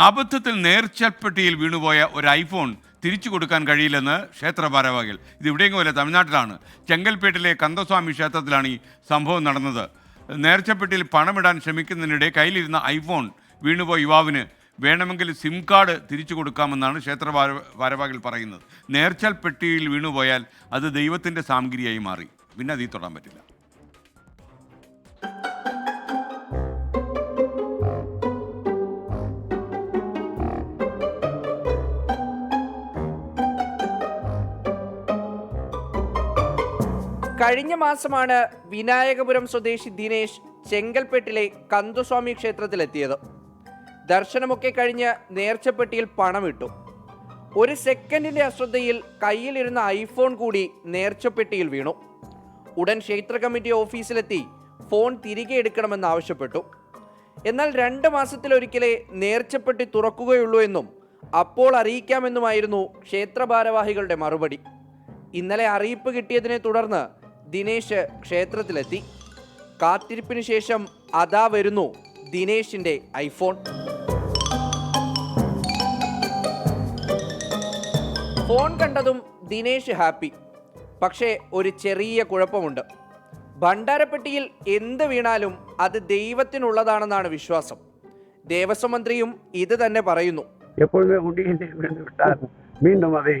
അബദ്ധത്തിൽ നേർച്ചപ്പെട്ടിയിൽ വീണുപോയ ഒരു ഐഫോൺ തിരിച്ചു കൊടുക്കാൻ കഴിയില്ലെന്ന് ക്ഷേത്ര ഭാരവാഹികൾ. ഇത് ഇവിടെയെങ്കിലും തമിഴ്നാട്ടിലാണ്. ചെങ്കൽപ്പേട്ടിലെ കന്തസ്വാമി ക്ഷേത്രത്തിലാണ് ഈ സംഭവം നടന്നത്. നേർച്ചപ്പെട്ടിയിൽ പണമിടാൻ ശ്രമിക്കുന്നതിനിടെ കയ്യിലിരുന്ന ഐഫോൺ വീണുപോയ യുവാവിന് വേണമെങ്കിൽ സിം കാർഡ് തിരിച്ചു കൊടുക്കാമെന്നാണ് ക്ഷേത്ര ഭാര- ഭാരവാഹികൾ പറയുന്നത്. നേർച്ചൽപ്പെട്ടിയിൽ വീണുപോയാൽ അത് ദൈവത്തിന്റെ സാമഗ്രിയായി മാറി. പിന്നെ അതിൽ തൊടാൻ പറ്റില്ല. കഴിഞ്ഞ മാസമാണ് വിനായകപുരം സ്വദേശി ദിനേശ് ചെങ്കൽപ്പെട്ടിലെ കന്തുസ്വാമി ക്ഷേത്രത്തിലെത്തിയത്. ദർശനമൊക്കെ കഴിഞ്ഞ് നേർച്ചപ്പെട്ടിയിൽ പണമിട്ടു. ഒരു സെക്കൻഡിന്റെ അശ്രദ്ധയിൽ കയ്യിലിരുന്ന ഐഫോൺ കൂടി നേർച്ചപ്പെട്ടിയിൽ വീണു. ഉടൻ ക്ഷേത്ര കമ്മിറ്റി ഓഫീസിലെത്തി ഫോൺ തിരികെ എടുക്കണമെന്ന് ആവശ്യപ്പെട്ടു. എന്നാൽ രണ്ട് മാസത്തിലൊരിക്കലേ നേർച്ചപ്പെട്ടി തുറക്കുകയുള്ളൂ എന്നും അപ്പോൾ അറിയിക്കാമെന്നുമായിരുന്നു ക്ഷേത്ര ഭാരവാഹികളുടെ മറുപടി. ഇന്നലെ അറിയിപ്പ് കിട്ടിയതിനെ തുടർന്ന് ദിനേശ് ക്ഷേത്രത്തിലെത്തി കാത്തിരിപ്പിന് ശേഷം അതാ വരുന്നു ദിനേശിന്റെ ഐഫോൺ ഫോൺ കണ്ടതും ദിനേശ് ഹാപ്പി പക്ഷേ ഒരു ചെറിയ കുഴപ്പമുണ്ട് ഭണ്ഡാരപ്പെട്ടിയിൽ എന്ത് വീണാലും അത് ദൈവത്തിനുള്ളതാണെന്നാണ് വിശ്വാസം ദേവസ്വം മന്ത്രിയും ഇത് തന്നെ പറയുന്നു எப்பொழுதுமே உண்டியில் விழுந்து விட்டால் மீண்டும் அதை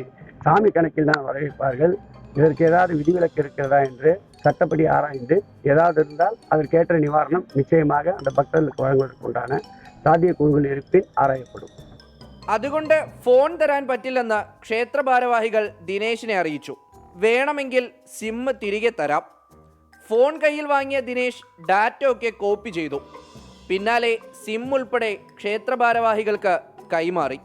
சாமி கணக்கில் தான் வரவேற்பார்கள் இதற்கு ஏதாவது விதிவிலக்கு இருக்கிறதா என்று சட்டப்படி ஆராய்ந்து ஏதாவது இருந்தால் அதற்கேற்ற நிவாரணம் நிச்சயமாக அந்த பக்தர்களுக்கு வழங்குவதற்குண்டான சாத்தியக்கூறுகள் இருப்பின் ஆராயப்படும் അതുകൊണ്ട് ഫോൺ തരാൻ പറ്റില്ലെന്ന് ക്ഷേത്ര ഭാരവാഹികൾ ദിനേശിനെ അറിയിച്ചു വേണമെങ്കിൽ സിം തിരികെ തരാം ഫോൺ കയ്യിൽ വാങ്ങിയ ദിനേശ് ഡാറ്റ ഒക്കെ കോപ്പി ചെയ്തു പിന്നാലെ സിം ഉൾപ്പെടെ ക്ഷേത്ര ഭാരവാഹികൾക്ക് കൈമാറി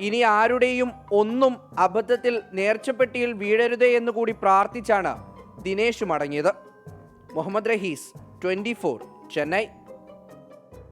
ഇനി ആരുടെയും ഒന്നും അബദ്ധത്തിൽ നേർച്ചപ്പെട്ടിയിൽ വീഴരുതേ എന്ന് കൂടി പ്രാർത്ഥിച്ചാണ് ദിനേശ് മടങ്ങിയത്. മുഹമ്മദ് റഹീസ് ട്വന്റി ചെന്നൈ.